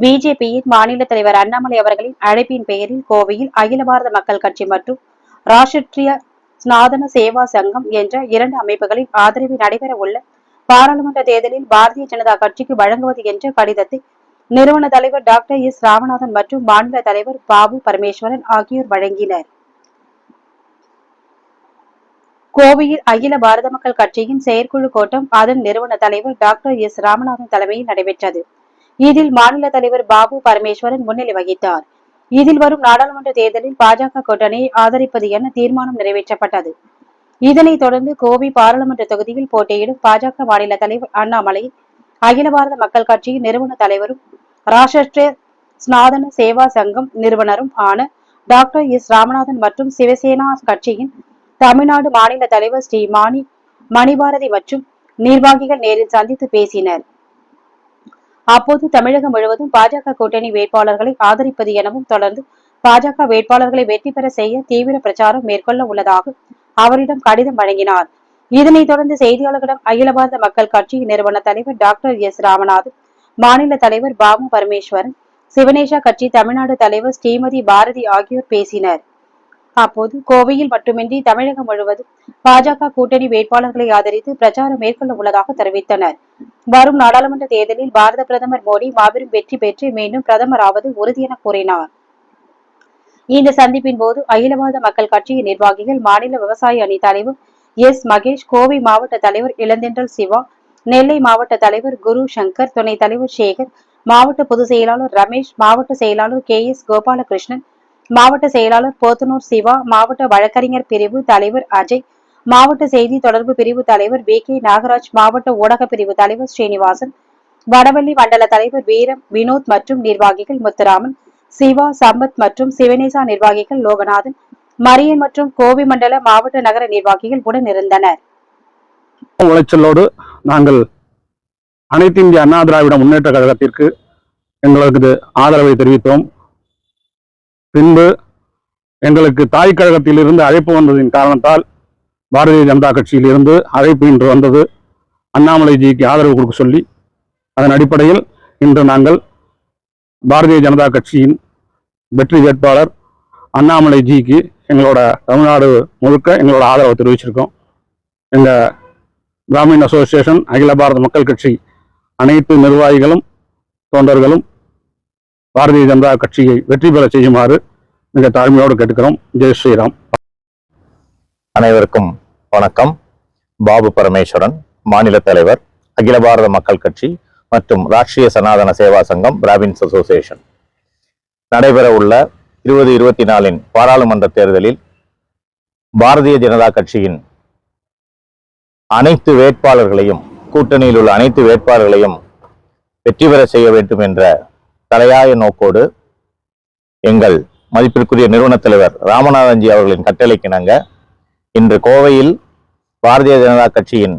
பிஜேபியின் மாநில தலைவர் அண்ணாமலை அவர்களின் அழைப்பின் பெயரில் கோவையில் அகில பாரத மக்கள் கட்சி மற்றும் ராஷ்டிரிய ஸ்நாதன சேவா சங்கம் என்ற இரண்டு அமைப்புகளின் ஆதரவில் நடைபெற உள்ள பாராளுமன்ற தேர்தலில் பாரதிய ஜனதா கட்சிக்கு வழங்குவது என்ற கடிதத்தை நிறுவன தலைவர் டாக்டர் எஸ் ராமநாதன் மற்றும் மாநில தலைவர் பாபு பரமேஸ்வரன் ஆகியோர் வழங்கினர். கோவையில் அகில பாரத மக்கள் கட்சியின் செயற்குழு கூட்டம் அதன் நிறுவன தலைவர் டாக்டர் எஸ் ராமநாதன் தலைமையில் நடைபெற்றது. இதில் மாநில தலைவர் பாபு பரமேஸ்வரன் முன்னிலை வகித்தார். இதில் வரும் நாடாளுமன்ற தேர்தலில் பாஜக கூட்டணியை ஆதரிப்பது என தீர்மானம் நிறைவேற்றப்பட்டது. இதனைத் தொடர்ந்து கோவை பாராளுமன்ற தொகுதியில் போட்டியிடும் பாஜக மாநில தலைவர் அண்ணாமலை அகில பாரத மக்கள் கட்சியின் நிறுவன தலைவரும் ராஷ்டிரிய ஸ்நாதன சேவா சங்கம் நிறுவனரும் ஆன டாக்டர் எஸ் ராமநாதன் மற்றும் சிவசேனா கட்சியின் தமிழ்நாடு மாநில தலைவர் ஸ்ரீ மாணி மணிபாரதி மற்றும் நிர்வாகிகள் நேரில் சந்தித்து பேசினர். அப்போது தமிழகம் முழுவதும் பாஜக கூட்டணி வேட்பாளர்களை ஆதரிப்பது எனவும் தொடர்ந்து பாஜக வேட்பாளர்களை வெற்றி பெற செய்ய தீவிர பிரச்சாரம் மேற்கொள்ள உள்ளதாக அவரிடம் கடிதம் வழங்கினார். இதனைத் தொடர்ந்து செய்தியாளர்களிடம் அகில பாரத மக்கள் கட்சி நிறுவன தலைவர் டாக்டர் எஸ் ராமநாதன் மாநில தலைவர் பாமு பரமேஸ்வரன் சிவனேஷா கட்சி தமிழ்நாடு தலைவர் ஸ்ரீமதி பாரதி ஆகியோர் பேசினர். அப்போது கோவையில் மட்டுமின்றி தமிழகம் முழுவதும் பாஜக கூட்டணி வேட்பாளர்களை ஆதரித்து பிரச்சாரம் மேற்கொள்ள உள்ளதாக தெரிவித்தனர். வரும் நாடாளுமன்ற தேர்தலில் பாரத பிரதமர் மோடி மாபெரும் வெற்றி பெற்று மீண்டும் பிரதமராவது உறுதி என கூறினார். இந்த சந்திப்பின் போது அகிலவாத மக்கள் கட்சியின் நிர்வாகிகள் மாநில விவசாய அணி தலைவர் எஸ். மகேஷ் கோவை மாவட்ட தலைவர் இளந்தென்றல் சிவா நெல்லை மாவட்ட தலைவர் குரு சங்கர் துணைத் தலைவர் சேகர் மாவட்ட பொதுச் செயலாளர் ரமேஷ் மாவட்ட செயலாளர் கே. எஸ். கோபாலகிருஷ்ணன் மாவட்ட செயலாளர் போத்தனூர் சிவா மாவட்ட வழக்கறிஞர் பிரிவு தலைவர் அஜய் மாவட்ட செய்தி தொடர்பு பிரிவு தலைவர் வி கே நாகராஜ் மாவட்ட ஊடக பிரிவு தலைவர் ஸ்ரீனிவாசன் வடவள்ளி மண்டல தலைவர் வீரம் வினோத் மற்றும் நிர்வாகிகள் முத்துராமன் சிவா சம்பத் மற்றும் சிவனேசா நிர்வாகிகள் லோகநாதன் மரியன் மற்றும் கோவை மண்டல மாவட்ட நகர நிர்வாகிகள் உடன் இருந்தனர். உளைச்சலோடு நாங்கள் அனைத்து இந்திய அண்ணா திராவிட முன்னேற்ற கழகத்திற்கு எங்களுக்கு ஆதரவை தெரிவித்தோம். பின்பு எங்களுக்கு தாய் கழகத்திலிருந்து அழைப்பு வந்ததின் காரணத்தால் பாரதிய ஜனதா கட்சியிலிருந்து அழைப்பு இன்று வந்தது. அண்ணாமலைஜிக்கு ஆதரவு கொடுக்க சொல்லி அதன் அடிப்படையில் இன்று நாங்கள் பாரதிய ஜனதா கட்சியின் வெற்றி வேட்பாளர் அண்ணாமலைஜிக்கு எங்களோட தமிழ்நாடு முழுக்க எங்களோட ஆதரவை தெரிவிச்சிருக்கோம். எங்கள் பிராமின் அசோசியேஷன் அகில பாரத மக்கள் கட்சி அனைத்து நிர்வாகிகளும் தொண்டர்களும் பாரதிய ஜனதா கட்சியை வெற்றி பெற செய்யுமாறு மிக தாழ்மையோடு கேட்டுக்கிறோம். ஜெய் ஸ்ரீராம். அனைவருக்கும் வணக்கம். பாபு பரமேஸ்வரன் மாநில தலைவர் அகில பாரத மக்கள் கட்சி மற்றும் ராஷ்டிரிய சனாதன சேவா சங்கம் பிராவின்ஸ் அசோசியேஷன். நடைபெற உள்ள இருபது இருபத்தி நாலின் பாராளுமன்ற தேர்தலில் பாரதிய ஜனதா கட்சியின் அனைத்து வேட்பாளர்களையும் கூட்டணியில் உள்ள அனைத்து வேட்பாளர்களையும் வெற்றி பெற செய்ய வேண்டும் என்ற தலையாய நோக்கோடு எங்கள் மதிப்பிற்குரிய நிறுவன தலைவர் ராமநாதன்ஜி அவர்களின் கட்டளைக்கிணங்க இன்று கோவையில் பாரதிய ஜனதா கட்சியின்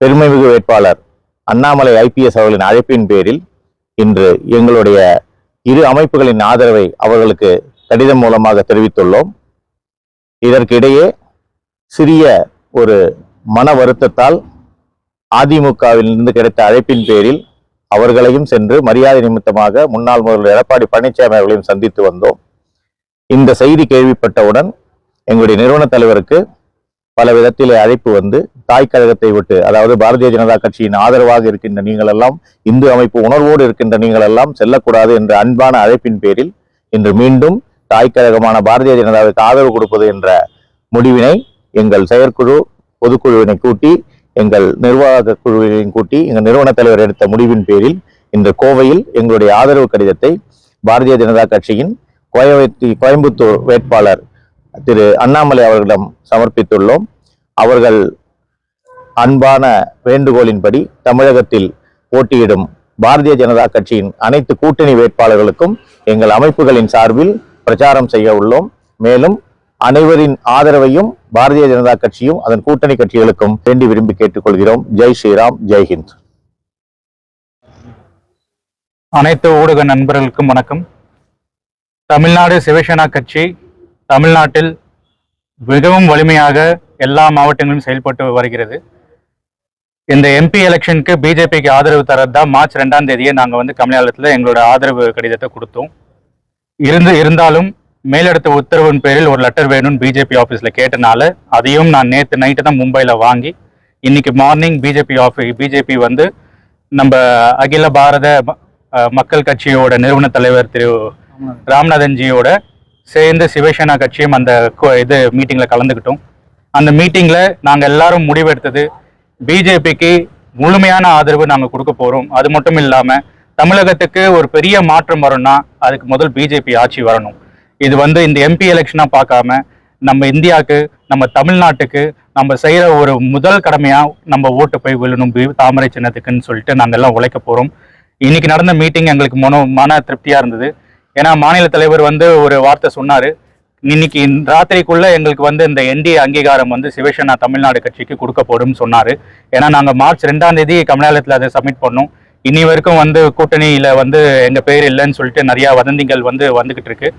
பெருமைமிகு வேட்பாளர் அண்ணாமலை ஐபிஎஸ் அவர்களின் அழைப்பின் பேரில் இன்று எங்களுடைய இரு அமைப்புகளின் ஆதரவை அவர்களுக்கு கடிதம் மூலமாக தெரிவித்துள்ளோம். இதற்கிடையே சிறிய ஒரு மன வருத்தத்தால் அதிமுகவிலிருந்து கிடைத்த அழைப்பின் பேரில் அவர்களையும் சென்று மரியாதை நிமித்தமாக முன்னாள் முதல்வர் எடப்பாடி பழனிசாமி அவர்களையும் சந்தித்து வந்தோம். இந்த செய்தி கேள்விப்பட்டவுடன் எங்களுடைய நிறுவன தலைவருக்கு பல விதத்திலே அழைப்பு வந்து தாய் கழகத்தை விட்டு அதாவது பாரதிய ஜனதா கட்சியின் ஆதரவாக இருக்கின்ற நீங்கள் எல்லாம் இந்து அமைப்பு உணர்வோடு இருக்கின்ற நீங்கள் எல்லாம் செல்லக்கூடாது என்ற அன்பான அழைப்பின் பேரில் இன்று மீண்டும் தாய் கழகமான பாரதிய ஜனதாவுக்கு ஆதரவு கொடுப்பது என்ற முடிவினை எங்கள் செயற்குழு பொதுக்குழுவினை கூட்டி எங்கள் நிர்வாக குழுவையும் கூட்டி எங்கள் நிறுவன தலைவர் எடுத்த முடிவின் பேரில் இன்று கோவையில் எங்களுடைய ஆதரவு கடிதத்தை பாரதிய ஜனதா கட்சியின் கோயம்புத்தி கோயம்புத்தூர் வேட்பாளர் திரு அண்ணாமலை அவர்களிடம் சமர்ப்பித்துள்ளோம். அவர்கள் அன்பான வேண்டுகோளின்படி தமிழகத்தில் போட்டியிடும் பாரதிய ஜனதா கட்சியின் அனைத்து கூட்டணி வேட்பாளர்களுக்கும் எங்கள் அமைப்புகளின் சார்பில் பிரச்சாரம் செய்ய உள்ளோம். மேலும் அனைவரின் ஆதரவையும் பாரதிய ஜனதா கட்சியும் அதன் கூட்டணி கட்சிகளுக்கும் வேண்டி விரும்பி கேட்டுக்கொள்கிறோம். ஜெய் ஸ்ரீராம் ஜெய்ஹிந்த் அனைத்து ஊடக நண்பர்களுக்கும் வணக்கம். தமிழ்நாடு சிவசேனா கட்சி தமிழ்நாட்டில் மிகவும் வலிமையாக எல்லா மாவட்டங்களிலும் செயல்பட்டு வருகிறது. இந்த எம்பி எலெக்ஷனுக்கு பிஜேபிக்கு ஆதரவு தரது தான் மார்ச் ரெண்டாம் தேதியே நாங்கள் வந்து கமலாலயத்தில் எங்களோட ஆதரவு கடிதத்தை கொடுத்தோம். இருந்து இருந்தாலும் மேலிடத்த உத்தரவின் பேரில் ஒரு லெட்டர் வேணும்னு பிஜேபி ஆஃபீஸில் கேட்டனால அதையும் நான் நேற்று நைட்டு தான் மும்பையில் வாங்கி இன்னைக்கு மார்னிங் பிஜேபி ஆஃபீஸ் பிஜேபி வந்து நம்ம அகில பாரத மக்கள் கட்சியோட நிறுவன தலைவர் திரு ராம்நாதன்ஜியோட சேர்ந்து சிவசேனா கட்சியும் அந்த இது மீட்டிங்கில் கலந்துக்கிட்டோம் அந்த மீட்டிங்கில் நாங்கள் எல்லாரும் முடிவெடுத்தது பிஜேபிக்கு முழுமையான ஆதரவு நாங்கள் கொடுக்க போகிறோம் அது மட்டும் இல்லாமல் தமிழகத்துக்கு ஒரு பெரிய மாற்றம் வரும்னா அதுக்கு முதல் பிஜேபி ஆட்சி வரணும். இது வந்து இந்த எம்பி எலெக்ஷனாக பார்க்காம நம்ம இந்தியாவுக்கு நம்ம தமிழ்நாட்டுக்கு நம்ம செய்கிற ஒரு முதல் கடமையாக நம்ம ஓட்டு போய் விழணும் தாமரை சின்னத்துக்குன்னு சொல்லிட்டு நாங்கள் எல்லாம் உழைக்க போகிறோம் இன்னைக்கு நடந்த மீட்டிங் எங்களுக்கு மனோ மன திருப்தியாக இருந்தது. ஏன்னா மாநில தலைவர் வந்து ஒரு வார்த்தை சொன்னார். இன்னைக்கு ராத்திரிக்குள்ளே எங்களுக்கு வந்து இந்த என்டிஏ அங்கீகாரம் வந்து சிவசேனா தமிழ்நாடு கட்சிக்கு கொடுக்கப்படும் சொன்னார். ஏன்னா நாங்கள் மார்ச் ரெண்டாம் தேதி கமலாலயத்தில் அதை சப்மிட் பண்ணோம். இனி வரைக்கும் வந்து கூட்டணியில் வந்து எங்கள் பேர் இல்லைன்னு சொல்லிட்டு நிறையா வதந்திகள் வந்து வந்துக்கிட்டு இருக்கு.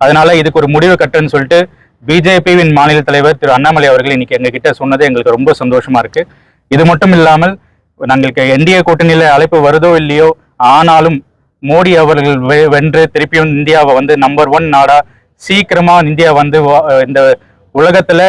அதனால இதுக்கு ஒரு முடிவு கட்டுன்னு சொல்லிட்டு பிஜேபியின் மாநில தலைவர் திரு அண்ணாமலை அவர்கள் இன்னைக்கு எங்ககிட்ட சொன்னது எங்களுக்கு ரொம்ப சந்தோஷமா இருக்கு. இது மட்டும் இல்லாமல் நாங்களுக்கு என்டிஏ கூட்டணியில அழைப்பு வருதோ இல்லையோ ஆனாலும் மோடி அவர்கள் வென்று திருப்பியும் இந்தியாவை வந்து நம்பர் ஒன் நாடா சீக்கிரமா இந்தியா வந்து இந்த உலகத்துல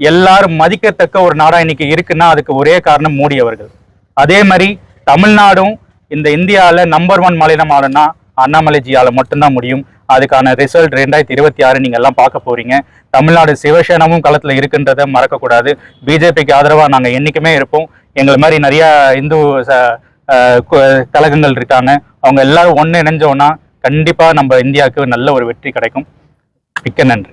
எல்லாரும் மதிக்கத்தக்க ஒரு நாடா இன்னைக்கு இருக்குன்னா அதுக்கு ஒரே காரணம் மோடி அவர்கள். அதே மாதிரி தமிழ்நாடும் இந்த இந்தியாவில் நம்பர் ஒன் மாநிலம் ஆளுனா அண்ணாமலைஜியால மட்டும்தான் முடியும். அதுக்கான ரிசல்ட் ரெண்டாயிரத்தி இருபத்தி ஆறு நீங்க எல்லாம் பார்க்க போறீங்க. தமிழ்நாடு சிவசேனாவும் களத்துல இருக்குன்றதை மறக்கக்கூடாது. பிஜேபிக்கு ஆதரவா நாங்க என்னைக்குமே இருப்போம். எங்களை மாதிரி நிறைய இந்து ச- கழகங்கள் இருக்காங்க. அவங்க எல்லாரும் ஒன்று இணைஞ்சோன்னா கண்டிப்பா நம்ம இந்தியாவுக்கு நல்ல ஒரு வெற்றி கிடைக்கும். மிக்க நன்றி.